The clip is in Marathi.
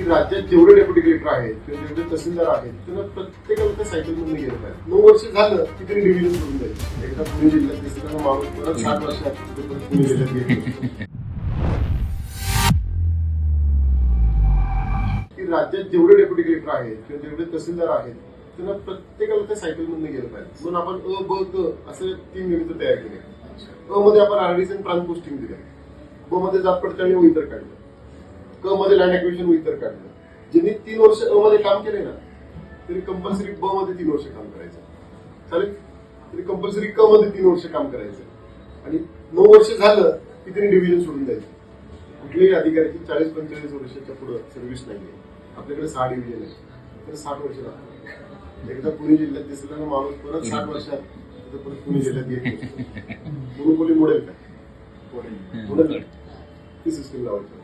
की राज्यात जेवढे डेप्युटी कलेक्टर आहेत किंवा जेवढे तहसीलदार आहेत त्यांना प्रत्येकाला त्या सायकल मधून गेलं पाहिजे. नऊ वर्ष झालं की त्यांनी डिव्हिजन सोडून द्यायचं. एकदा पुणे जिल्ह्यात दिसताना माणूस परत साठ वर्षात परत पुणे जिल्ह्यात गेला. की राज्यात जेवढे डेप्युटी कलेक्टर आहेत किंवा जेवढे तहसीलदार आहेत त्यांना प्रत्येकाला त्या सायकल मधून गेलं पाहिजे. म्हणून आपण अ ब क असे तीन युनिट तयार केले अ मध्ये आपण आरडीसी ट्रान्स पोस्टिंग दिल्या. ब मध्ये जात पडताळणी व इतर काढलं क मध्ये लँड ऍक्विशन व इतर काढलं. ज्यांनी तीन वर्ष अ मध्ये काम केले ना तरी कंपल्सरी ब मध्ये तीन वर्ष काम करायचं. चालेल? तरी कंपल्सरी क मध्ये तीन वर्ष काम करायचं. आणि नऊ वर्ष झालं की त्यांनी डिव्हिजन सोडून द्यायचं. कुठल्याही अधिकाऱ्याची चाळीस पंचेचाळीस वर्षाच्या पुढे सर्व्हिस नाहीये आपल्याकडे सहा डिव्हिजन आहे तर साठ वर्ष लागतात. एकदा पुणे जिल्ह्यात दिसला ना माणूस परत साठ वर्षात परत पुणे जिल्ह्यात येत मोडेल का मोडेल. ती सिस्टीम लावायची.